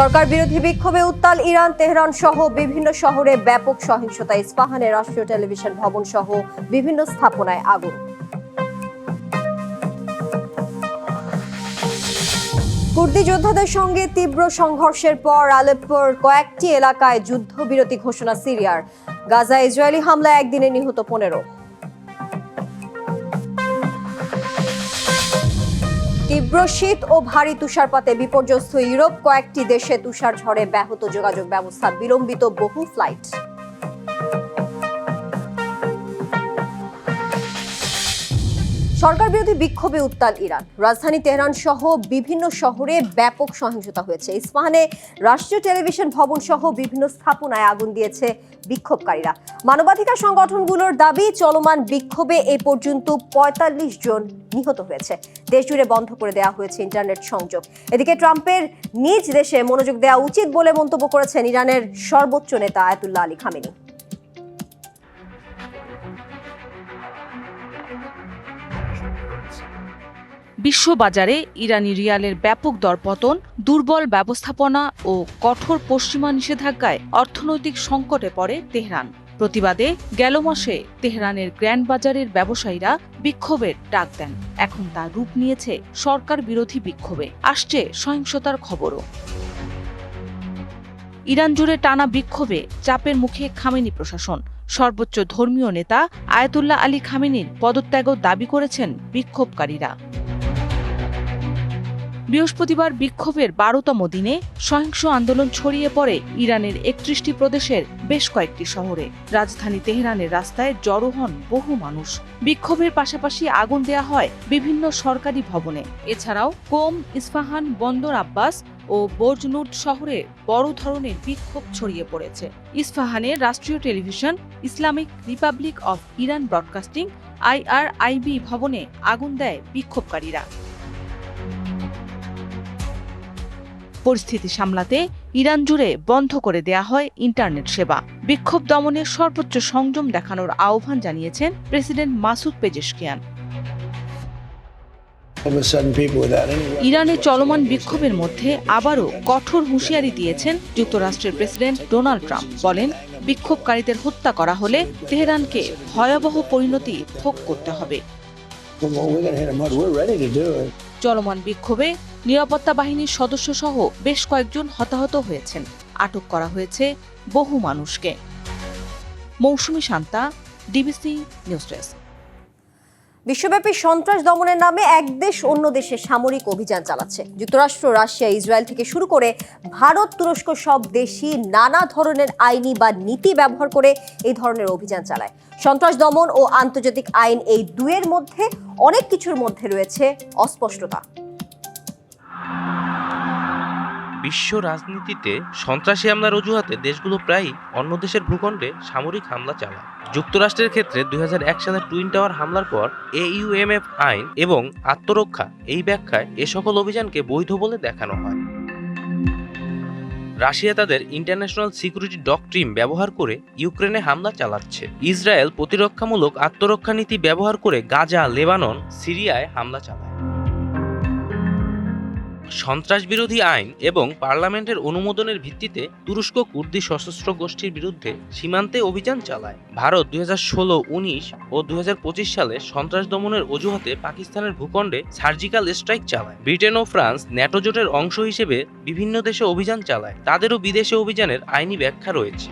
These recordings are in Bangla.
সরকার বিরোধী বিক্ষোভে উত্তাল ইরান, তেহরান সহ বিভিন্ন শহরে ব্যাপক সহিংসতা। ইস্পাহানে রাষ্ট্রীয় টেলিভিশন ভবন সহ বিভিন্ন স্থাপনায় আগুন। কুর্দি যোদ্ধাদের সঙ্গে তীব্র সংঘর্ষের পর আলেপ্পোর কয়েকটি এলাকায় যুদ্ধবিরতি ঘোষণা সিরিয়ার। গাজা ইসরায়েলি হামলায় একদিনে নিহত পনেরো। তীব্র শীত ও ভারী তুষারপাতে বিপর্যস্ত ইউরোপ, কয়েকটি দেশে তুষার ঝড়ে ব্যাহত যোগাযোগ ব্যবস্থা বিলম্বিত বহু ফ্লাইট। সরকার বিরোধী বিক্ষোভে উত্তাল ইরান। রাজধানী তেহরান সহ বিভিন্ন শহরে ব্যাপক সহিংসতা হয়েছে। ইস্পাহানে রাষ্ট্রীয় টেলিভিশন ভবন সহ বিভিন্ন স্থাপনায় আগুন দিয়েছে বিক্ষোভকারীরা। মানবাধিকার সংগঠনগুলোর দাবি, চলমান বিক্ষোভে এ পর্যন্ত পঁয়তাল্লিশ জন নিহত হয়েছে। দেশ জুড়ে বন্ধ করে দেওয়া হয়েছে ইন্টারনেট সংযোগ। এদিকে ট্রাম্পের নিজ দেশে মনোযোগ দেওয়া উচিত বলে মন্তব্য করেছেন ইরানের সর্বোচ্চ নেতা আয়াতুল্লাহ আলী খামেনি। বিশ্ববাজারে ইরানি রিয়ালের ব্যাপক দরপতন, দুর্বল ব্যবস্থাপনা ও কঠোর পশ্চিমা নিষেধাজ্ঞায় অর্থনৈতিক সংকটে পড়ে তেহরান। প্রতিবাদে গেল মাসে তেহরানের গ্র্যান্ড বাজারের ব্যবসায়ীরা বিক্ষোভের ডাক দেন। এখন তা রূপ নিয়েছে সরকার বিরোধী বিক্ষোভে। আসছে সহিংসতার খবরও। ইরান জুড়ে টানা বিক্ষোভে চাপের মুখে খামেনি প্রশাসন। সর্বোচ্চ ধর্মীয় নেতা আয়াতুল্লাহ আলী খামেনির পদত্যাগও দাবি করেছেন বিক্ষোভকারীরা। বৃহস্পতিবার বিক্ষোভের বারোতম দিনে সহিংস আন্দোলন ছড়িয়ে পড়ে ইরানের একত্রিশটি প্রদেশের বেশ কয়েকটি শহরে। রাজধানী তেহরানের রাস্তায় জড়ো হন বহু মানুষ। বিক্ষোভের পাশাপাশি আগুন দেয়া হয় বিভিন্ন সরকারি ভবনে। এছাড়াও কোম ইস্পাহান বন্দর আব্বাস ও বোর্জনুট শহরে বড় ধরনের বিক্ষোভ ছড়িয়ে পড়েছে। ইস্পাহানের রাষ্ট্রীয় television Islamic Republic of Iran broadcasting IRIB ভবনে আগুন দেয় বিক্ষোভকারীরা। পরিস্থিতি সামলাতে ইরান জুড়ে বন্ধ করে দেয়া হয় ইন্টারনেট সেবা। বিক্ষোভ দমনে সর্বোচ্চ সংযম দেখানোর আহ্বান জানিয়েছেন প্রেসিডেন্ট মাসুদ পেজেশকিয়ান। ইরানে চলমান বিক্ষোভের মধ্যে আবারও কঠোর হুঁশিয়ারি দিয়েছেন যুক্তরাষ্ট্রের প্রেসিডেন্ট ডোনাল্ড ট্রাম্প। বলেন, বিক্ষোভকারীদের হত্যা করা হলে তেহরানকে ভয়াবহ পরিণতি ভোগ করতে হবে. চলমান বিক্ষোভে নিরাপত্তা বাহিনীর সদস্য সহ বেশ কয়েকজন হতাহত হয়েছেন। আটক করা হয়েছে বহু মানুষকে। Mousumi Shanta, DBC news desk. বিশ্বব্যাপী সন্ত্রাস দমনের নামে এক দেশ অন্য দেশে সামরিক অভিযান চালাচ্ছে। যুক্তরাষ্ট্র, রাশিয়া, ইসরায়েল থেকে শুরু করে ভারত, তুরস্ক সব দেশই নানা ধরনের আইনি বা নীতি ব্যবহার করে এই ধরনের অভিযান চালায়। সন্ত্রাস দমন ও আন্তর্জাতিক আইন এই দুয়ের মধ্যে অনেক কিছুর মধ্যে রয়েছে অস্পষ্টতা। বিশ্ব রাজনীতিতে সন্ত্রাসী হামলার অজুহাতে দেশগুলো প্রায়ই অন্য দেশের ভূখণ্ডে সামরিক হামলা চালায়। যুক্তরাষ্ট্রের ক্ষেত্রে দুই সালের টুইন টাওয়ার হামলার পর এইউএমএফ আইন এবং আত্মরক্ষা এই ব্যাখ্যায় এ সকল অভিযানকে বৈধ বলে দেখানো হয়। রাশিয়া তাদের ইন্টারন্যাশনাল সিকিউরিটি ডকট্রিম ব্যবহার করে ইউক্রেনে হামলা চালাচ্ছে। ইসরায়েল প্রতিরক্ষামূলক আত্মরক্ষা নীতি ব্যবহার করে গাজা, লেবানন, সিরিয়ায় হামলা চালায়। সন্ত্রাস বিরোধী আইন এবং পার্লামেন্টের অনুমোদনের ভিত্তিতে তুরস্ক কুর্দি সশস্ত্র গোষ্ঠীর বিরুদ্ধে সীমান্তে অভিযান চালায়। ভারত দুই হাজার ষোলো, উনিশ ও দু হাজার পঁচিশ সালে সন্ত্রাস দমনের অজুহাতে পাকিস্তানের ভূখণ্ডে সার্জিক্যাল স্ট্রাইক চালায়। ব্রিটেন ও ফ্রান্স ন্যাটো জোটের অংশ হিসেবে বিভিন্ন দেশে অভিযান চালায়। তাদেরও বিদেশে অভিযানের আইনি ব্যাখ্যা রয়েছে।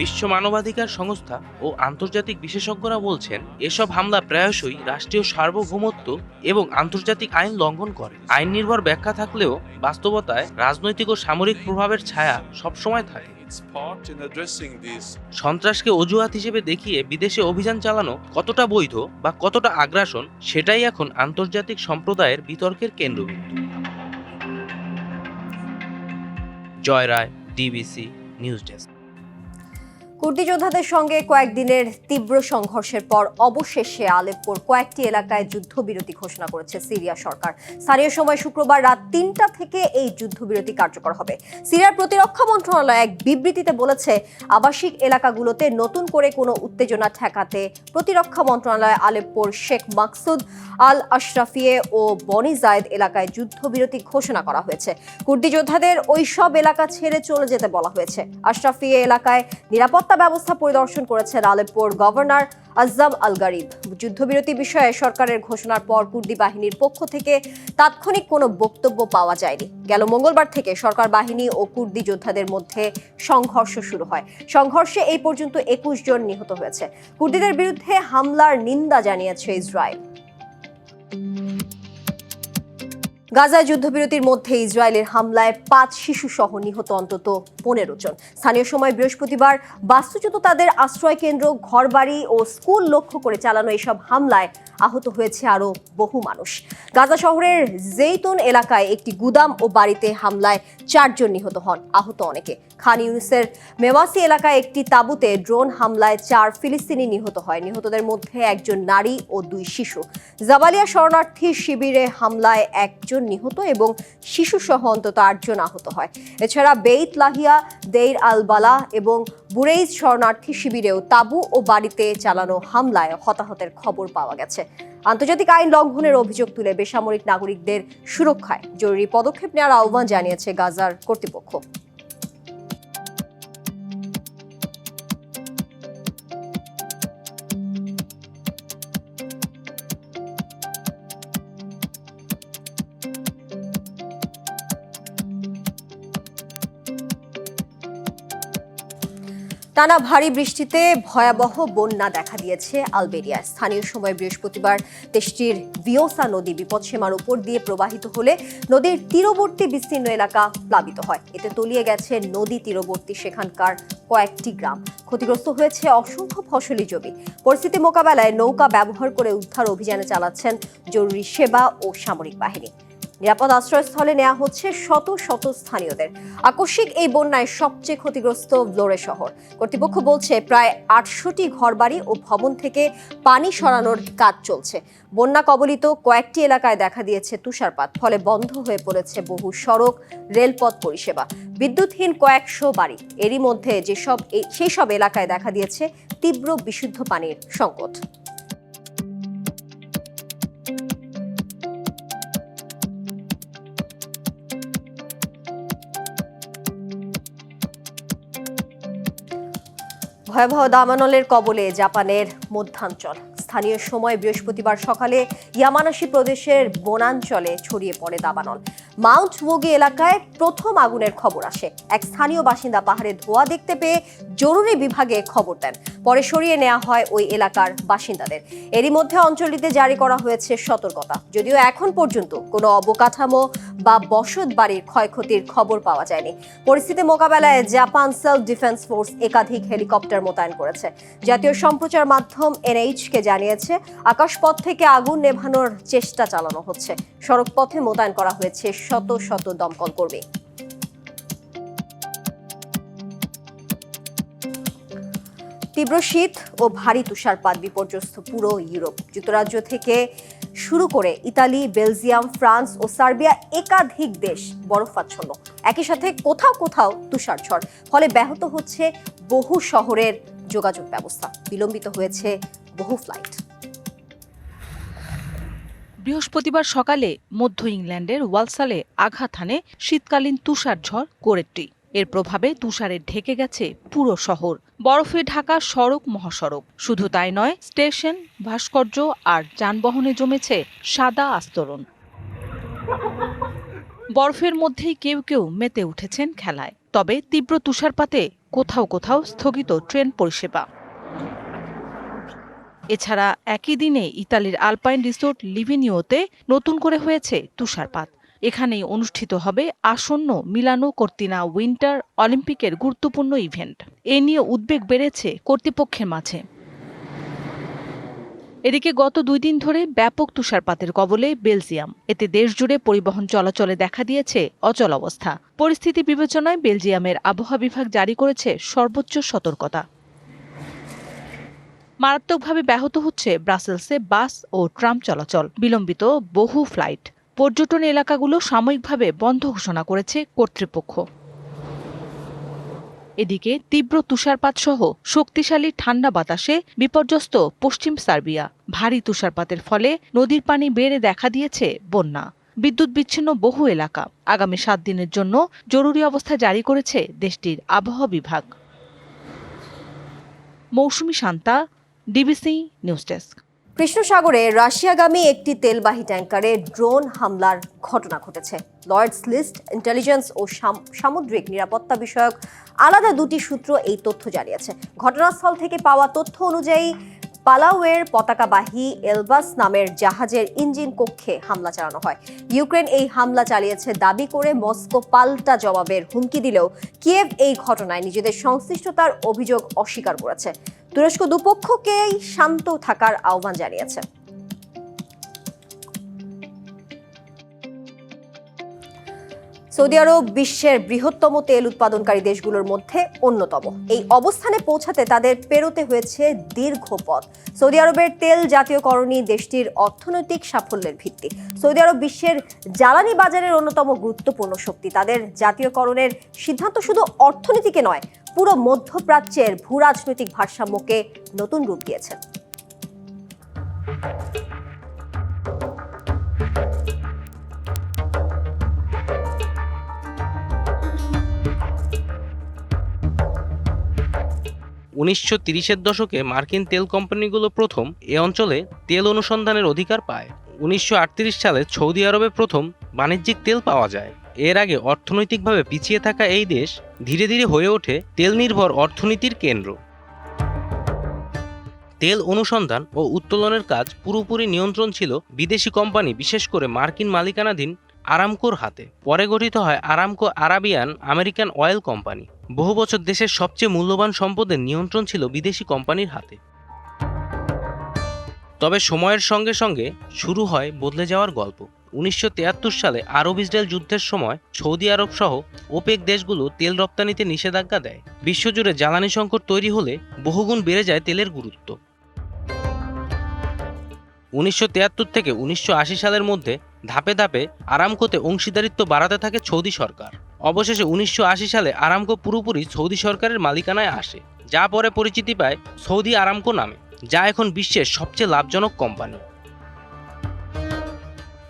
বিশ্ব মানবাধিকার সংস্থা ও আন্তর্জাতিক বিশেষজ্ঞরা বলছেন, এসব হামলা প্রায়শই রাষ্ট্রীয় সার্বভৌমত্ব এবং আন্তর্জাতিক আইন লঙ্ঘন করে। আইন নির্ভর ব্যাখ্যা থাকলেও বাস্তবতায় রাজনৈতিক ও সামরিক প্রভাবের ছায়া সবসময় থাকে। সন্ত্রাসকে অজুহাত হিসেবে দেখিয়ে বিদেশে অভিযান চালানো কতটা বৈধ বা কতটা আগ্রাসন, সেটাই এখন আন্তর্জাতিক সম্প্রদায়ের বিতর্কের কেন্দ্রবিন্দু। Joy Roy, DBC, news desk. কুর্দি যোদ্ধাদের সঙ্গে কয়েকদিনের তীব্র সংঘর্ষের পর অবশেষে আলেপ্পোর কয়েকটি এলাকায় যুদ্ধবিরতি ঘোষণা করেছে সিরিয়া সরকার। স্থানীয় সময় শুক্রবার রাত তিনটা থেকে এই যুদ্ধবিরতি কার্যকর হবে। সিরিয়ার প্রতিরক্ষা মন্ত্রণালয় এক বিবৃতিতে বলেছে, আবাসিক এলাকাগুলোতে নতুন করে কোনো উত্তেজনা ঠেকাতে প্রতিরক্ষা মন্ত্রণালয় আলেপ্পোর শেখ মাকসুদ আল আশরাফিয়ে ও বনি জায়েদ এলাকায় যুদ্ধবিরতি ঘোষণা করা হয়েছে। কুর্দি যোদ্ধাদের ওই সব এলাকা ছেড়ে চলে যেতে বলা হয়েছে। আশরাফিয়ে এলাকায় নিরাপত্তা ব্যবস্থা পরিদর্শন করেছেন আলেপ্পোর গভর্নর আজম আল গারিব যুদ্ধবিরতি বিষয়ে সরকারের ঘোষণার পর কুর্দি বাহিনীর পক্ষ থেকে তাৎক্ষণিক কোনো বক্তব্য পাওয়া যায়নি। গেল মঙ্গলবার থেকে সরকার বাহিনী ও কুর্দি যোদ্ধাদের মধ্যে সংঘর্ষ শুরু হয়। সংঘর্ষে এই পর্যন্ত একুশ জন নিহত হয়েছে। কুর্দিদের বিরুদ্ধে হামলার নিন্দা জানিয়েছে ইসরায়েল। গাজায় যুদ্ধবিরতির মধ্যে ইসরায়েলের হামলায় পাঁচ শিশু সহ নিহত অন্তত পনেরো জন। স্থানীয় সময় বৃহস্পতিবার বাস্তুচ্যুত তাদের আশ্রয় কেন্দ্র ঘরবাড়ি ও স্কুল লক্ষ্য করে চালানো এসব হামলায় আহত হয়েছে আরও বহু মানুষ। গাজা শহরের জেইতুন এলাকায় একটি গুদাম ও বাড়িতে হামলায় চারজন নিহত হন, আহত অনেকে। খান ইউনিসের মেওয়াসি এলাকায় একটি তাঁবুতে ড্রোন হামলায় চার ফিলিস্তিনি নিহত হয়। নিহতদের মধ্যে একজন নারী ও দুই শিশু। জাবালিয়া শরণার্থী শিবিরে হামলায় একজন নিহত এবং শিশু সহ অন্তত আটজন আহত হয়। এছাড়া বেইত লাহিয়া, দেইর আল বালা এবং বুরেইজ শরণার্থী শিবিরেও তাবু ও বাড়িতে চালানো হামলায় হতাহতের খবর পাওয়া গেছে। আন্তর্জাতিক আইন লঙ্ঘনের অভিযোগ তুলে বেসামরিক নাগরিকদের সুরক্ষায় জরুরি পদক্ষেপ নেওয়ার আহ্বান জানিয়েছে গাজার কর্তৃপক্ষ। টানা ভারী বৃষ্টিতে ভয়াবহ বন্যা দেখা দিয়েছে আলবেরিয়ায় স্থানীয় সময় বৃহস্পতিবার দেশটির ভিওসা নদী বিপদসীমার উপর দিয়ে প্রবাহিত হলে নদীর তীরবর্তী বিস্তীর্ণ এলাকা প্লাবিত হয়। এতে তলিয়ে গেছে নদী তীরবর্তী সেখানকার কয়েকটি গ্রাম। ক্ষতিগ্রস্ত হয়েছে অসংখ্য ফসলি জমি। পরিস্থিতি মোকাবেলায় নৌকা ব্যবহার করে উদ্ধার অভিযানে চালাচ্ছেন জরুরি সেবা ও সামরিক বাহিনী। নিরাপদ আশ্রয়স্থলে নেওয়া হচ্ছে শত শত স্থানীয়দের। আকস্মিক এই বন্যায় সবচেয়ে ক্ষতিগ্রস্ত ভ্লোরে শহর। কর্তৃপক্ষ বলছে, প্রায় আটশোটি ঘরবাড়ি ও ভবন থেকে পানি সরানোর কাজ চলছে। বন্যা কবলিত কয়েকটি এলাকায় দেখা দিয়েছে তুষারপাত, ফলে বন্ধ হয়ে পড়েছে বহু সড়ক, রেলপথ পরিষেবা। বিদ্যুৎহীন কয়েকশো বাড়ি, এরই মধ্যে যেসব সেই সব এলাকায় দেখা দিয়েছে তীব্র বিশুদ্ধ পানির সংকট। ভয়াবহ দামানলের কবলে জাপানের মধ্যাঞ্চল। স্থানীয় সময় বৃহস্পতিবার সকালে ইয়ামানাশি প্রদেশের বনাঞ্চলে ছড়িয়ে পড়ে দাবানল। মাউন্ট ওগি এলাকায় প্রথম আগুনের খবর আসে। এক স্থানীয় বাসিন্দা পাহাড়ে ধোয়া দেখতে পেয়ে জরুরি বিভাগে খবর দেন। পরে সরিয়ে নেওয়া হয় ওই এলাকার বাসিন্দাদের। এরই মধ্যে অঞ্চলটিতে জারি করা হয়েছে সতর্কতা। যদিও এখন পর্যন্ত কোনো অবকাঠামো বা বসত বাড়ির ক্ষয়ক্ষতির খবর পাওয়া যায়নি। পরিস্থিতি মোকাবেলায় জাপান সেলফ ডিফেন্স ফোর্স একাধিক হেলিকপ্টার মোতায়েন করেছে। জাতীয় সম্প্রচার মাধ্যম এনএইচকে জানিয়েছে, আকাশপথ থেকে আগুন নেভানোর চেষ্টা চালানো হচ্ছে। সড়কপথে মোতায়েন করা হয়েছে শত শত দমকল কর্মী তীব্র শীত ও ভারী তুষারপাত বিপর্যস্ত পুরো ইউরোপ। যুক্তরাজ্য থেকে শুরু করে ইতালি, বেলজিয়াম, ফ্রান্স ও সার্বিয়া একাধিক দেশ বরফাচ্ছন্ন। একই সাথে কোথাও কোথাও তুষারঝড় ফলে ব্যাহত হচ্ছে বহু শহরের যোগাযোগ ব্যবস্থা। বিলম্বিত হয়েছে বহু ফ্লাইট। বৃহস্পতিবার সকালে মধ্য ইংল্যান্ডের ওয়ালসালে আঘাত হানে শীতকালীন তুষার ঝড় কোরেট্টি। এর প্রভাবে তুষারে ঢেকে গেছে পুরো শহর। বরফে ঢাকা সড়ক মহাসড়ক। শুধু তাই নয়, স্টেশন, ভাস্কর্য আর যানবাহনে জমেছে সাদা আস্তরণ। বরফের মধ্যেই কেউ কেউ মেতে উঠেছেন খেলায়। তবে তীব্র তুষারপাতে কোথাও কোথাও স্থগিত ট্রেন পরিষেবা। এছাড়া একই দিনে ইতালির আলপাইন রিসোর্ট লিভিনিওতে নতুন করে হয়েছে তুষারপাত। এখানেই অনুষ্ঠিত হবে আসন্ন মিলানো কর্তিনা উইন্টার অলিম্পিকের গুরুত্বপূর্ণ ইভেন্ট। এ নিয়ে উদ্বেগ বেড়েছে কর্তৃপক্ষের মাঝে। এদিকে গত দুই দিন ধরে ব্যাপক তুষারপাতের কবলে বেলজিয়াম। এতে দেশজুড়ে পরিবহন চলাচলে দেখা দিয়েছে অচল অবস্থা। পরিস্থিতি বিবেচনায় বেলজিয়ামের আবহাওয়া বিভাগ জারি করেছে সর্বোচ্চ সতর্কতা। মারাত্মকভাবে ব্যাহত হচ্ছে ব্রাসেলসে বাস ও ট্রাম চলাচল। বিলম্বিত বহু ফ্লাইট। পর্যটন এলাকাগুলো সাময়িকভাবে বন্ধ ঘোষণা করেছে কর্তৃপক্ষ। এদিকে তীব্র তুষারপাত সহ শক্তিশালী ঠান্ডা বাতাসে বিপর্যস্ত পশ্চিম সার্বিয়া। ভারী তুষারপাতের ফলে নদীর পানি বেড়ে দেখা দিয়েছে বন্যা। বিদ্যুৎ বিচ্ছিন্ন বহু এলাকা। আগামী সাত দিনের জন্য জরুরি অবস্থা জারি করেছে দেশটির আবহাওয়া বিভাগ। Mousumi Shanta, DBC News desk. Krishna সাগরে রাশিয়াগামী একটি তেলবাহী ট্যাঙ্কারে ড্রোন হামলার ঘটনা ঘটেছে। লর্ডস লিস্ট ইন্টেলিজেন্স ও সাম- সামুদ্রিক নিরাপত্তা বিষয়ক আলাদা দুটি সূত্র এই তথ্য জানিয়েছে। ঘটনাস্থল থেকে পাওয়া তথ্য অনুযায়ী, পালাওয়ের পতাকাবাহী এলবাস নামের জাহাজের ইঞ্জিন কক্ষে হামলা চালানো হয়। ইউক্রেন এই হামলা চালিয়েছে দাবি করে মস্কো পাল্টা জবাবের হুমকি দিলেও কিয়েভ এই ঘটনায় নিজেদের সংশ্লিষ্টতার অভিযোগ অস্বীকার করেছে। তুরস্ক দুপক্ষকেই শান্ত থাকার আহ্বান জানিয়েছে। সৌদি আরব বিশ্বের বৃহত্তম তেল উৎপাদনকারী দেশগুলোর মধ্যে অন্যতম। এই অবস্থানে পৌঁছাতে তাদের পেরোতে হয়েছে দীর্ঘ পথ। সৌদি আরবের তেল জাতীয়করণই দেশটির অর্থনৈতিক সাফল্যের ভিত্তি। সৌদি আরব বিশ্বের জ্বালানি বাজারের অন্যতম গুরুত্বপূর্ণ শক্তি। তাদের জাতীয়করণের সিদ্ধান্ত শুধু অর্থনীতিকে নয় পুরো মধ্যপ্রাচ্যের ভূ রাজনৈতিক ভারসাম্যকে নতুন রূপ দিয়েছে উনিশশো তিরিশের দশকে মার্কিন তেল কোম্পানিগুলো প্রথম এ অঞ্চলে তেল অনুসন্ধানের অধিকার পায়। উনিশশো আটত্রিশ সালে সৌদি আরবে প্রথম বাণিজ্যিক তেল পাওয়া যায়। এর আগে অর্থনৈতিকভাবে পিছিয়ে থাকা এই দেশ ধীরে ধীরে হয়ে ওঠে তেল নির্ভর অর্থনীতির কেন্দ্র। তেল অনুসন্ধান ও উত্তোলনের কাজ পুরোপুরি নিয়ন্ত্রণ ছিল বিদেশি কোম্পানি, বিশেষ করে মার্কিন মালিকানাধীন আরামকোর হাতে। পরে গঠিত হয় Aramco Arabian American oil company. বহু বছর দেশের সবচেয়ে মূল্যবান সম্পদের নিয়ন্ত্রণ ছিল বিদেশি কোম্পানির হাতে। তবে সময়ের সঙ্গে সঙ্গে শুরু হয় বদলে যাওয়ার গল্প। উনিশশো তিয়াত্তর সালে আরব ইসরায়েল যুদ্ধের সময় সৌদি আরব সহ ওপেক দেশগুলো তেল রপ্তানিতে নিষেধাজ্ঞা দেয়। বিশ্বজুড়ে জ্বালানি সংকট তৈরি হলে বহুগুণ বেড়ে যায় তেলের গুরুত্ব। উনিশশো তিয়াত্তর থেকে উনিশশো আশি সালের মধ্যে ধাপে ধাপে আরামকোতে অংশীদারিত্ব বাড়াতে থাকে সৌদি সরকার। অবশেষে উনিশশো আশি সালে আরামকো পুরোপুরি সৌদি সরকারের মালিকানায় আসে, যা পরে পরিচিতি পায় সৌদি আরামকো নামে, যা এখন বিশ্বের সবচেয়ে লাভজনক কোম্পানি।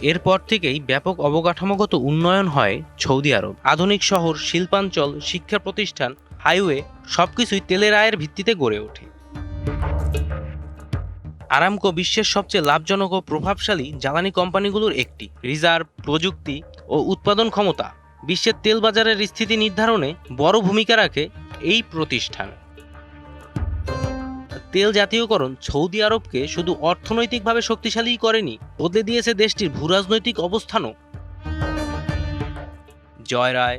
এরপর থেকেই ব্যাপক অবকাঠামোগত উন্নয়ন হয় সৌদি আরব। আধুনিক শহর, শিল্পাঞ্চল, শিক্ষা প্রতিষ্ঠান, হাইওয়ে সবকিছুই তেলের আয়ের ভিত্তিতে গড়ে ওঠে। আরামকো বিশ্বের সবচেয়ে লাভজনক ও প্রভাবশালী জ্বালানি কোম্পানিগুলোর একটি। রিজার্ভ, প্রযুক্তি ও উৎপাদন ক্ষমতা বিশ্বের তেল বাজারের স্থিতি নির্ধারণে বড় ভূমিকা রাখে এই প্রতিষ্ঠান। তেল জাতীয়করণ সৌদি আরবকে শুধু অর্থনৈতিকভাবে শক্তিশালী করেনি, বদলে দিয়েছে দেশটির ভূরাজনৈতিক অবস্থানও। Joy Roy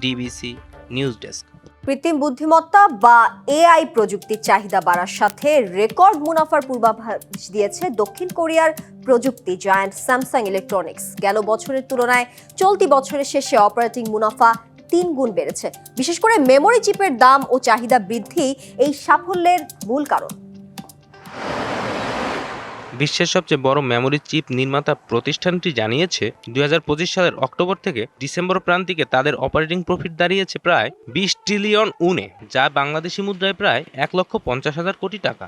DBC news desk কৃত্রিম বুদ্ধিমত্তা বা এআই প্রযুক্তির চাহিদা বাড়ার সাথে রেকর্ড মুনাফার পূর্বাভাস দিয়েছে দক্ষিণ কোরিয়ার প্রযুক্তি জায়ান্ট স্যামসাং ইলেকট্রনিক্স। গেল বছরের তুলনায় চলতি বছরের শেষে অপারেটিং মুনাফা তিন গুণ বেড়েছে। বিশেষ করে মেমোরি চিপের দাম ও চাহিদা বৃদ্ধি এই সাফল্যের মূল কারণ। বিশ্বের সবচেয়ে বড় মেমোরি চিপ নির্মাতা প্রতিষ্ঠানটি জানিয়েছে, দুই হাজার পঁচিশ সালের অক্টোবর থেকে ডিসেম্বর প্রান্তিকে তাদের অপারেটিং প্রফিট দাঁড়িয়েছে প্রায় বিশ ট্রিলিয়ন উনে, যা বাংলাদেশি মুদ্রায় প্রায় এক লক্ষ পঞ্চাশ হাজার কোটি টাকা।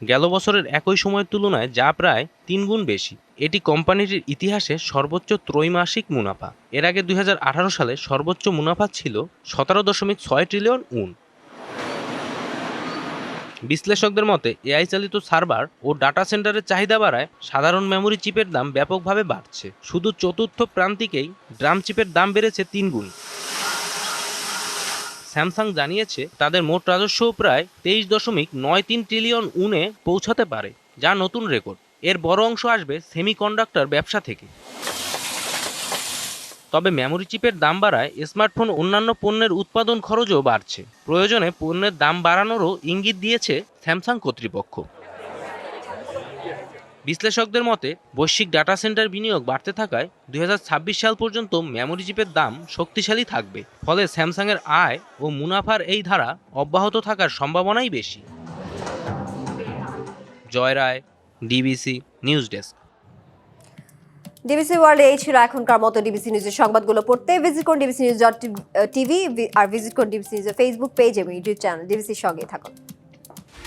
গেল বছরের একই সময়ের তুলনায় যা প্রায় তিন গুণ বেশি। এটি কোম্পানিটির ইতিহাসে সর্বোচ্চ ত্রৈমাসিক মুনাফা। এর আগে দুই হাজার আঠারো সালে সর্বোচ্চ মুনাফা ছিল সতেরো দশমিক ছয় ট্রিলিয়ন উন। বিশ্লেষকদের মতে, এআই চালিত সার্ভার ও ডাটা সেন্টারের চাহিদা বাড়ায় সাধারণ মেমোরি চিপের দাম ব্যাপকভাবে বাড়ছে। শুধু চতুর্থ প্রান্তিকেই ড্রাম চিপের দাম বেড়েছে তিন গুণ। স্যামসাং জানিয়েছে, তাদের মোট রাজস্ব প্রায় তেইশ দশমিক নয় তিন ট্রিলিয়ন উনে পৌঁছাতে পারে, যা নতুন রেকর্ড। এর বড় অংশ আসবে সেমিকন্ডাক্টর ব্যবসা থেকে। তবে মেমোরি চিপের দাম বাড়ায় স্মার্টফোন অন্যান্য পণ্যের উৎপাদন খরচও বাড়ছে। প্রয়োজনে পণ্যের দাম বাড়ানোরও ইঙ্গিত দিয়েছে স্যামসাং কর্তৃপক্ষ। বিশ্লেষকদের মতে, বৈশ্বিক ডাটা সেন্টার বিনিয়োগ বাড়তে থাকায় দুই হাজার ছাব্বিশ সাল পর্যন্ত মেমোরি চিপের দাম শক্তিশালী থাকবে। ফলে স্যামসাংয়ের আয় ও মুনাফার এই ধারা অব্যাহত থাকার সম্ভাবনাই বেশি। Joy Roy DBC news desk DBC ওয়ার্ল্ডে এই ছিল এখনকার মতো ডিবিসি নিউজের সংবাদগুলো পড়তে। ভিজিট করুন ডিবিসি নিউজ ডট টিভি আর ভিজিট করুন ডিবিসি নিউজের ফেসবুক পেজ এবং ইউটিউব চ্যানেল ডিবিসির সঙ্গে থাকুন।